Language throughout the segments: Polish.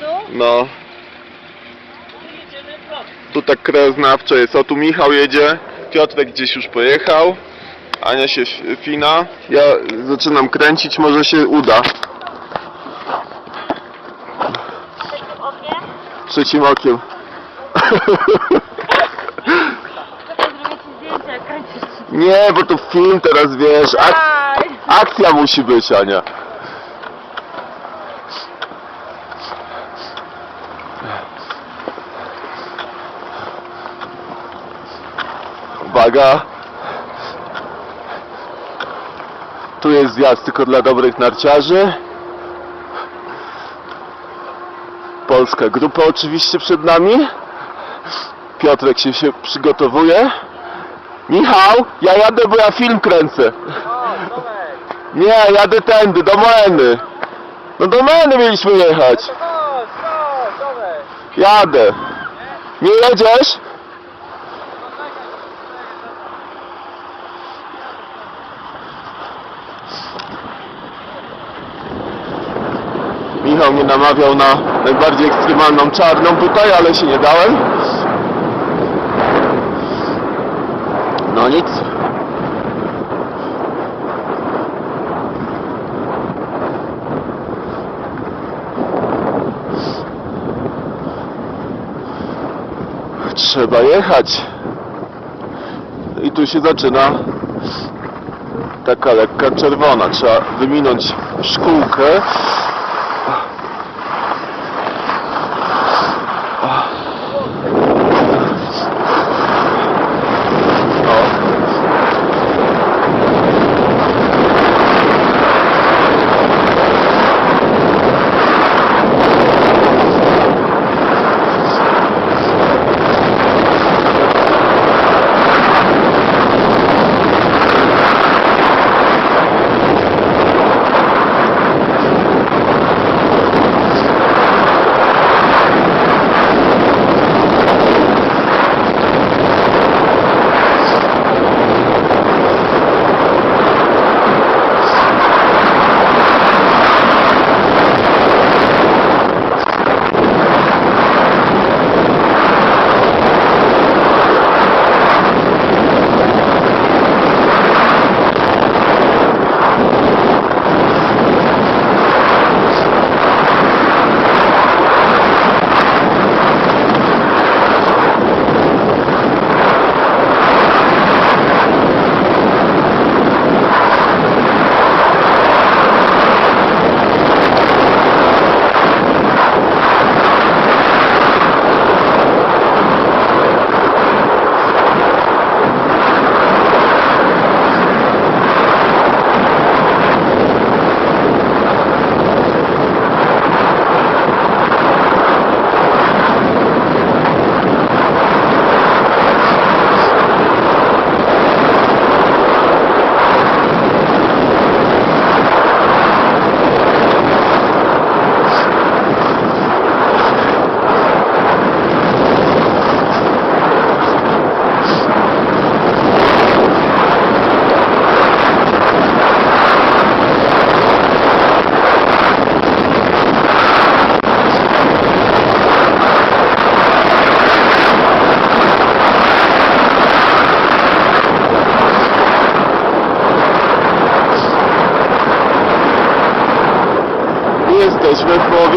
Tu? No. Tu tak krajoznawczo jest. O, tu Michał jedzie. Piotrek gdzieś już pojechał. Ania się fina. Ja zaczynam kręcić, może się uda. Takim okiem? Trzecim okiem. Nie, bo to film teraz, wiesz. Ak akcja musi być, Ania. Uwaga. Tu jest zjazd tylko dla dobrych narciarzy. Polska grupa oczywiście przed nami. Piotrek się, się przygotowuje. Michał, ja jadę, bo ja film kręcę. Nie, jadę tędy, do Moeny. No do Moeny mieliśmy jechać. Jadę. Nie jedziesz? Michał mnie namawiał na najbardziej ekstremalną czarną tutaj, ale się nie dałem. No nic. Trzeba jechać. I tu się zaczyna taka lekka czerwona. Trzeba wyminąć szkółkę.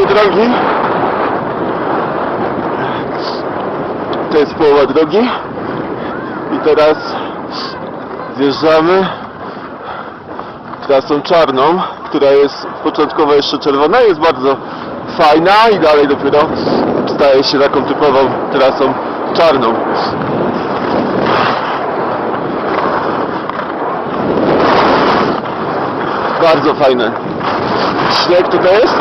Drogi. To jest połowa drogi. I teraz zjeżdżamy trasą czarną, która jest początkowo jeszcze czerwona, jest bardzo fajna i dalej dopiero staje się taką typową trasą czarną. Bardzo fajne. Śnieg tutaj jest?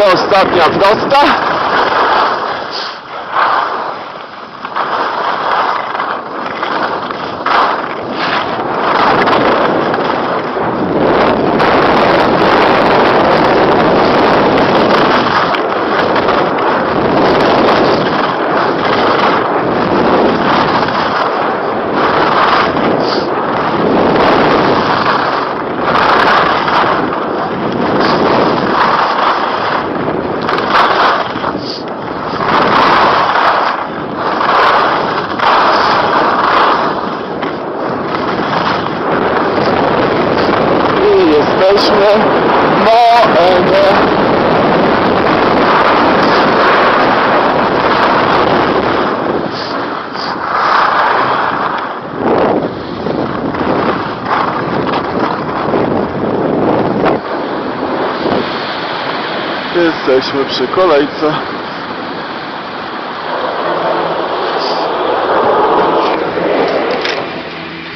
była ostatnia prosta. Jesteśmy Moenie. Jesteśmy przy kolejce.